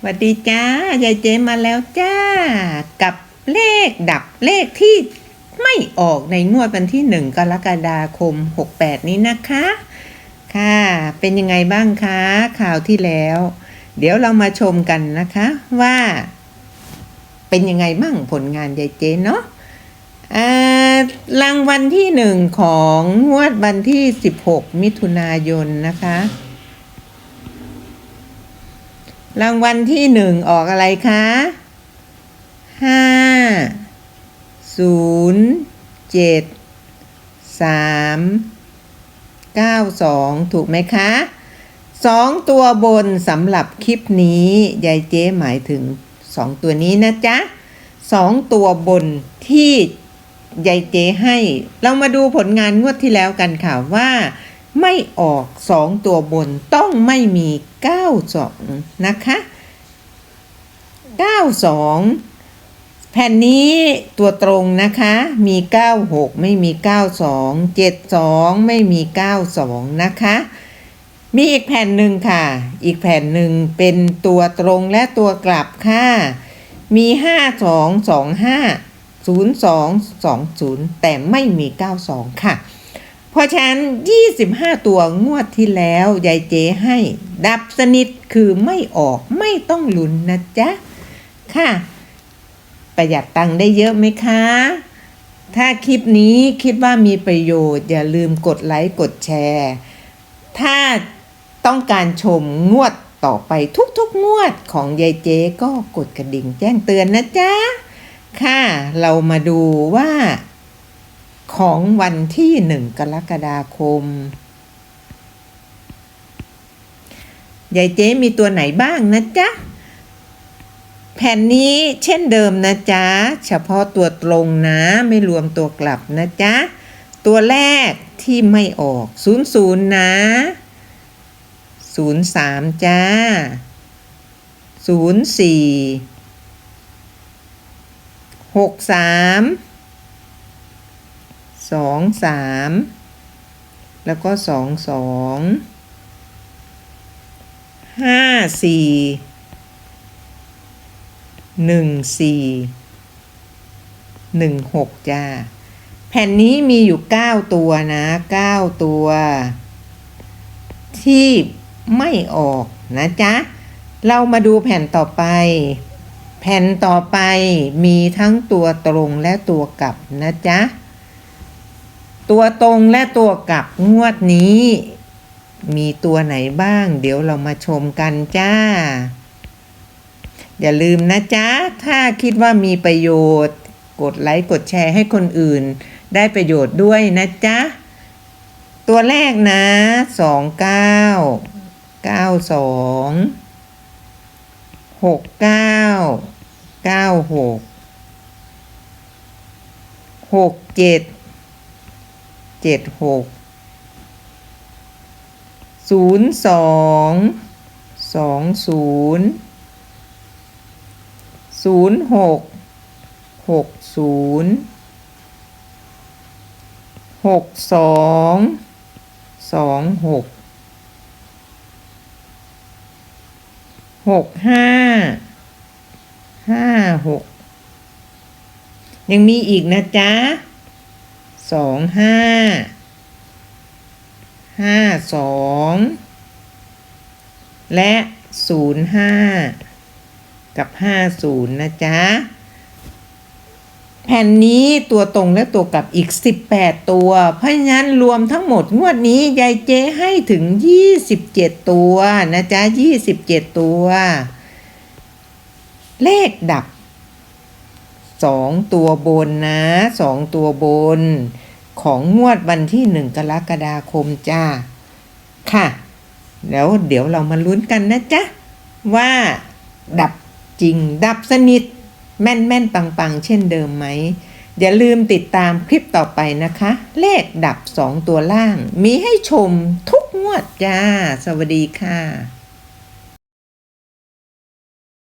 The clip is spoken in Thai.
สวัสดีจ้ายายเจมมาแล้วจ้า กับเลขดับเลขที่ไม่ออกในงวดวันที่หนึ่งกรกฎาคม 68 นี้นะคะ ค่ะ เป็นยังไงบ้างคะข่าวที่แล้ว เดี๋ยวเรามาชมกันนะคะว่า เป็นยังไงบ้างผลงานยายเจเนาะอ่ารางวัลที่หนึ่งของงวดวันที่ 16 มิถุนายนนะคะ รางวัลที่หนึ่งออกอะไรคะห้าศูนย์เจ็ดสามเก้าสองถูกไหมคะสองตัวบนสำหรับคลิปนี้ยายเจ๊หมายถึงสองตัวนี้นะจ๊ะสองตัวบนที่ยายเจ๊ให้ เรามาดูผลงานงวดที่แล้วกันค่ะว่า ไม่ออกสองตัวบนต้องไม่มีเก้าสองนะคะเก้าสองแผ่นนี้ตัวตรงนะคะ มีเก้าหกไม่มีเก้าสองเจ็ดสองไม่มีเก้าสองนะคะ มีอีกแผ่นหนึ่งค่ะ อีกแผ่นหนึ่งเป็นตัวตรงและตัวกลับค่ะ มีห้าสองสองห้าศูนย์สองสองศูนย์แต่ไม่มีเก้าสองค่ะ ราะฉะนั้น 25 ตัวงวดที่แล้วยายเจให้ ดับสนิทคือไม่ออกไม่ต้องลุ้นนะจ๊ะ ค่ะ ประหยัดตังค์ได้เยอะไหมคะ ถ้าคลิปนี้คิดว่ามีประโยชน์ อย่าลืมกดไลค์กดแชร์ ถ้าต้องการชมงวดต่อไปทุกๆงวดของยายเจก็กดกระดิ่งแจ้งเตือนนะจ๊ะ ค่ะ เรามาดูว่า ของวันที่หนึ่งกรกฎาคมยายเจ๊มีตัวไหนบ้างนะจ๊ะ แผ่นนี้เช่นเดิมนะจ๊ะ เฉพาะตัวตรงนะไม่รวมตัวกลับนะจ๊ะ ตัวแรกที่ไม่ออก 00 นะ 03 จ้า 04 63 สองสามแล้วก็สองสองห้าสี่หนึ่งสี่หนึ่งหกจ้า แผ่นนี้มีอยู่เก้าตัวนะเก้าตัว ที่ไม่ออกนะจ๊ะ เรามาดูแผ่นต่อไป แผ่นต่อไปมีทั้งตัวตรงและตัวกลับนะจ๊ะ ตัวตรงและตัวกลับงวดนี้ มีตัวไหนบ้าง เดี๋ยวเรามาชมกันจ้า อย่าลืมนะจ๊ะ ถ้าคิดว่ามีประโยชน์ กดไลค์กดแชร์ให้คนอื่น ได้ประโยชน์ด้วยนะจ๊ะ ตัวแรกนะสองเก้าเก้าสองหกเก้าเก้าหกหกเจ็ด เจ็ดหกศูนย์สองสองศูนย์ศูนย์หกหกศูนย์หกสองสองหกหกห้าห้าหกยังมีอีกนะจ๊ะ สองห้าห้าสองและศูนย์ห้ากับห้าศูนย์นะจ๊ะ แผ่นนี้ตัวตรงและตัวกลับอีก18ตัว เพราะฉะนั้นรวมทั้งหมดงวดนี้ยายเจ๊ให้ถึง27ตัวนะจ๊ะ27ตัว เลขดับสองตัวบนนะสองตัวบน ของงวดวันที่หนึ่งกรกฎาคมจ้า ค่ะ แล้วเดี๋ยวเรามาลุ้นกันนะจ๊ะ ว่าดับจริงดับสนิท แม่นแม่นปังปังๆเช่นเดิมไหม อย่าลืมติดตามคลิปต่อไปนะคะ เลขดับสองตัวล่าง มีให้ชมทุกงวดจ้า สวัสดีค่ะ